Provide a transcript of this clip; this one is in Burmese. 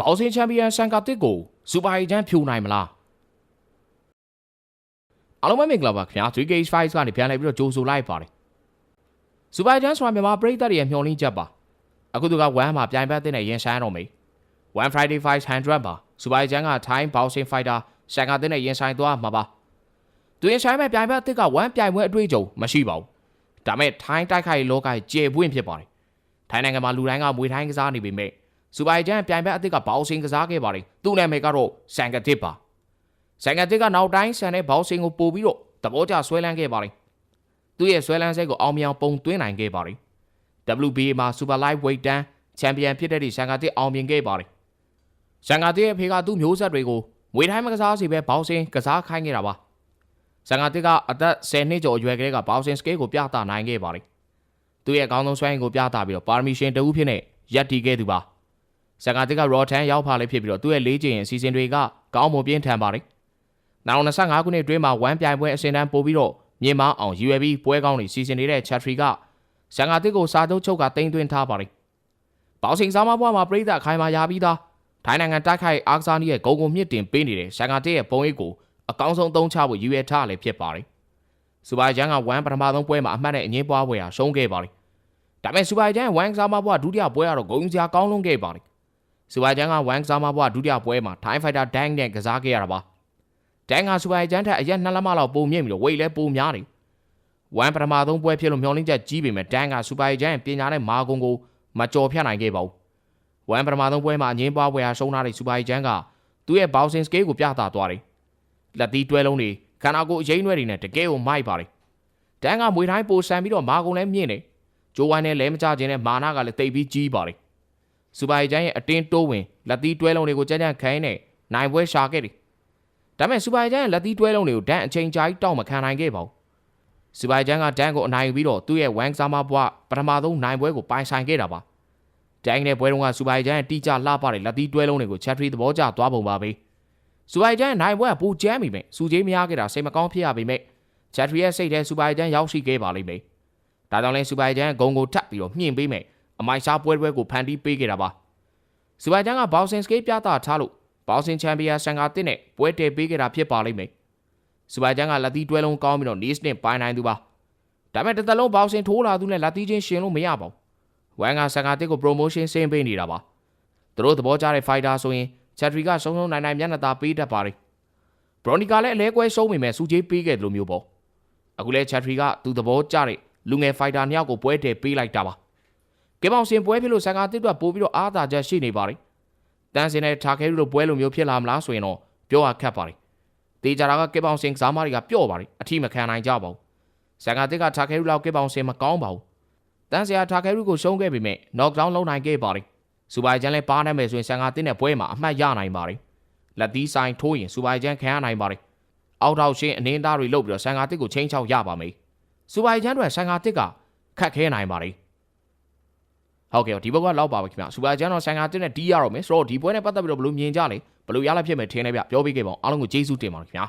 ဘောက်ဆင်ချန်ပီယံဆန်ကာတစ်ကိုစူပါဟီဂျန်ဖြိုနိုင်မလားအားလုံးပဲမင်္ဂလာပါခင်ဗျာ 3K5 ကနေပြန်လည်ပြီးတော့ကြိုဆိုလိုက်ပါတယ်စူပါဟီဂျန်ဆိုတာမြန်မာပရိသတ်တွေရဲ့မျှော်လင့်ချက်ပါအခုသူက1မှာပြိုင်ဘက်တဲ့ရင်ဆိုင်တော့မေ1 Friday 500ပါစူပါဟီဂျန်က Thai Boxing Fighter ဆန်ကာတစ်နဲ့ရင်ဆိုင်သွားမှာပါသူရင်ဆိုင်မဲ့ပြိုင်ဘက်တစ်က1ပြိုင်ပွဲအတွေ့အကြုံမရှိပါဘူးဒါမဲ့ Thai တိုက်ခိုက်လောကရဲ့ကျေပွင့်ဖြစ်ပါတယ်ထိုင်းနိုင်ငံမှာလူတိုင်းကမွေထိုင်းကစားနေပေမဲ့ စူပါဂျန်ပြိုင်ဘက်အသစ်ကဘောက်ဆင်ကစားခဲ့ပါတယ်သူ့နာမည်ကတော့ဆန်ကတစ်ပါဆန်ကတစ်ကနောက်တိုင်းဆန်တဲ့ဘောက်ဆင်ကိုပို့ပြီးတော့သဘောကျဆွဲလန်းခဲ့ပါတယ်သူ့ရဲ့ဆွဲလန်းစိတ်ကိုအောင်မြင်ပုံသွင်းနိုင်ခဲ့ပါတယ် WBA မှာ Super Lightweight တန်းချန်ပီယံဖြစ်တဲ့ဒီဆန်ကတစ်အောင်မြင်ခဲ့ပါတယ်ဆန်ကတစ်ရဲ့ဖေကသူ့မျိုးဆက်တွေကိုမွေတိုင်းမကစားစီပဲဘောက်ဆင်ကစားခိုင်းခဲ့တာပါဆန်ကတစ်ကအသက်10နှစ်ကျော်အရွယ်ကလေးကဘောက်ဆင်စကေးကိုပြသနိုင်ခဲ့ပါတယ်သူ့ရဲ့အကောင်းဆုံးစွမ်းရည်ကိုပြသပြီးတော့ပါရမီရှင်တဦးဖြစ်နေရပ်တည်ခဲ့သူပါ ဇကာတစ်ကရော်ထန်ရောက်ဖာလေးဖြစ်ပြီးတော့သူ့ရဲ့လေးကျင်အစီအစဉ်တွေကကောင်းမွန်ပြင်းထန်ပါတယ်။နောက်25ခုနှစ်အတွင်းမှာဝမ်ပြိုင်ပွဲအစဉ်တန်းပို့ပြီးတော့မြင်မအောင်ရည်ရွယ်ပြီးပွဲကောင်းတွေစီစဉ်နေတဲ့ချက်ထရီကဇကာတစ်ကိုစာချုပ်ချုပ်ကတင်သွင်းထားပါတယ်။ဘောက်စင်စားမဘွားမှာပြိဿခိုင်မာရပြီးသားထိုင်းနိုင်ငံတိုက်ခိုက်အားကစားနည်းရဲ့ဂုံဂုံမြင့်တင်ပေးနေတဲ့ဇကာတစ်ရဲ့ပုံရိပ်ကိုအကောင်းဆုံးသုံးချဖို့ရည်ရွယ်ထားလည်းဖြစ်ပါတယ်။စူပါဂျန်ကဝမ်ပထမဆုံးပွဲမှာအမှတ်နဲ့အငင်းပွားပွဲဟာရှုံးခဲ့ပါတယ်။ဒါပေမဲ့စူပါဂျန်ဝမ်စားမဘွားဒုတိယပွဲကတော့ဂုံစရာကောင်းလွန်ခဲ့ပါတယ် စူပါဂျန်ကဝမ်ကစားမဘွားဒုတိယပွဲမှာ Thai Fighter Dang နဲ့ကစားခဲ့ရတာပါ။ Dang ကစူပါဂျန်ထက်အရက်နှစ်လက်မလောက်ပုံမြင့်ပြီးတော့ဝိတ်လဲပုံများတယ်။ဝမ်ပထမဆုံးပွဲဖြစ်လို့မျောလင်းချက်ကြီးပေမဲ့ Dang ကစူပါဂျန်ပညာနဲ့မာကုံကိုမကြော်ဖြတ်နိုင်ခဲ့ပါဘူး။ဝမ်ပထမဆုံးပွဲမှာအငင်းပွားပွဲဟာရှုံးထားတဲ့စူပါဂျန်ကသူ့ရဲ့ bouncing scale ကိုပြသသွားတယ်။လက်သီးတွဲလုံးတွေခန္ဓာကိုယ်အရင်ရွက်တွေနဲ့တကယ်ကိုမိုက်ပါတယ်။ဒန်ကမွေတိုင်းပိုဆန်ပြီးတော့မာကုံလည်းမြင့်တယ်။ဂျိုဝိုင်းနဲ့လဲမကြခြင်းနဲ့မာနာကလည်းတိတ်ပြီးကြီးပါတယ်။ စူပါဂျန်ရဲ့အတင်းတိုးဝင်လက်သီးတွဲလုံးတွေကိုကြမ်းကြမ်းခိုင်းနေနိုင်ပွဲရှာခဲ့တယ်။ဒါပေမဲ့စူပါဂျန်ရဲ့လက်သီးတွဲလုံးတွေကိုဒန်အချိန်ကြာကြီးတောက်မခံနိုင်ခဲ့ပါဘူး။စူပါဂျန်ကဒန်ကိုအနိုင်ယူပြီးတော့သူ့ရဲ့ဝမ်ဆာမဘွားပထမဆုံးနိုင်ပွဲကိုပိုင်ဆိုင်ခဲ့တာပါ။ဒန်ရဲ့ပွဲတုန်းကစူပါဂျန်ရဲ့တိကျလှပတဲ့လက်သီးတွဲလုံးတွေကိုချက်ထရီသဘောကျသွားပုံပါပဲ။စူပါဂျန်နိုင်ပွဲကပူကျမ်းပြီမဲ့စူကြီးမရခဲ့တာစိတ်မကောင်းဖြစ်ရပြီမဲ့ချက်ထရီရဲ့စိတ်ထဲစူပါဂျန်ရောက်ရှိခဲ့ပါလိမ့်မယ်။ဒါကြောင့်လဲစူပါဂျန်ဂုံကိုထပ်ပြီးတော့မြင့်ပေးမယ်။ အမိုက်စားပွဲပွဲကိုဖန်တီးပေးခဲ့တာပါ။စူပါဂျန်ကဘောက်ဆင်စကေးပြသထားလို့ဘောက်ဆင်ချန်ပီယံဆန်ကာတစ်နဲ့ပွဲတည်ပေးခဲ့တာဖြစ်ပါလိမ့်မယ်။စူပါဂျန်ကလက်သီးတွဲလုံးကောင်းပြီးတော့နီးစ်နဲ့ပိုင်နိုင်သူပါ။ဒါပေမဲ့တစ်သက်လုံးဘောက်ဆင်ထိုးလာသူနဲ့လက်သီးချင်းရှင်လို့မရပါဘူး။ဝမ်ကဆန်ကာတစ်ကို promotion ဆင်းပေးနေတာပါ။သူတို့သဘောကျတဲ့ fighter ဆိုရင်ချက်ထရီကစုံစုံနိုင်နိုင်မျက်နှာသာပေးတတ်ပါတယ်။ဘရိုနီကာလည်းအလဲကွဲရှုံးပေမဲ့စူဂျေးပေးခဲ့တယ်လို့မျိုးပေါ့။အခုလဲချက်ထရီကသူသဘောကျတဲ့လူငယ် fighter နှစ်ယောက်ကိုပွဲတည်ပေးလိုက်တာပါ။ ကဲပေါင်စင်ပွဲဖြစ်လို့ဆန်ကာတစ်တော့ပို့ပြီးတော့အားသာချက်ရှိနေပါတယ်။တန်းစင်နဲ့ထားခဲလို့ပွဲလိုမျိုးဖြစ်လာမလားဆိုရင်တော့ပြောရခက်ပါတယ်။တေးကြတာကကဲပေါင်စင်ကစားမတွေကပြော့ပါတယ်အထီးမခံနိုင်ကြပါဘူး။ဆန်ကာတစ်ကထားခဲလို့ကဲပေါင်စင်မကောင်းပါဘူး။တန်းစရာထားခဲလို့ကိုရှုံးခဲ့ပေမဲ့ knock down လုပ်နိုင်ခဲ့ပါတယ်။စူပါဂျန်လည်းပါနိုင်မယ်ဆိုရင်ဆန်ကာတစ်နဲ့ပွဲမှာအမှတ်ရနိုင်ပါတယ်။လက်သီးဆိုင်ထိုးရင်စူပါဂျန်ခံရနိုင်ပါတယ်။အောက်ထောက်ရှင်းအနင်းသားတွေလုပ်ပြီးတော့ဆန်ကာတစ်ကိုချင်းချောက်ရပါမယ်။စူပါဂျန်တွေဆန်ကာတစ်ကခတ်ခဲနိုင်ပါတယ်။ ဟုတ်ကဲ့ဒီဘက်ကလောက်ပါပဲခင်ဗျာစူပါဂျန်တော့ဆန်ကာတစ်နဲ့တီးရတော့မယ်ဆိုတော့ဒီပွဲနဲ့ပတ်သက်ပြီးတော့ဘယ်လိုမြင်ကြလဲဘယ်လိုရလာဖြစ်မယ်ထင်လဲဗျပြောပေးခဲ့ပါအောင်အားလုံးကိုကျေးဇူးတင်ပါတယ်ခင်ဗျာ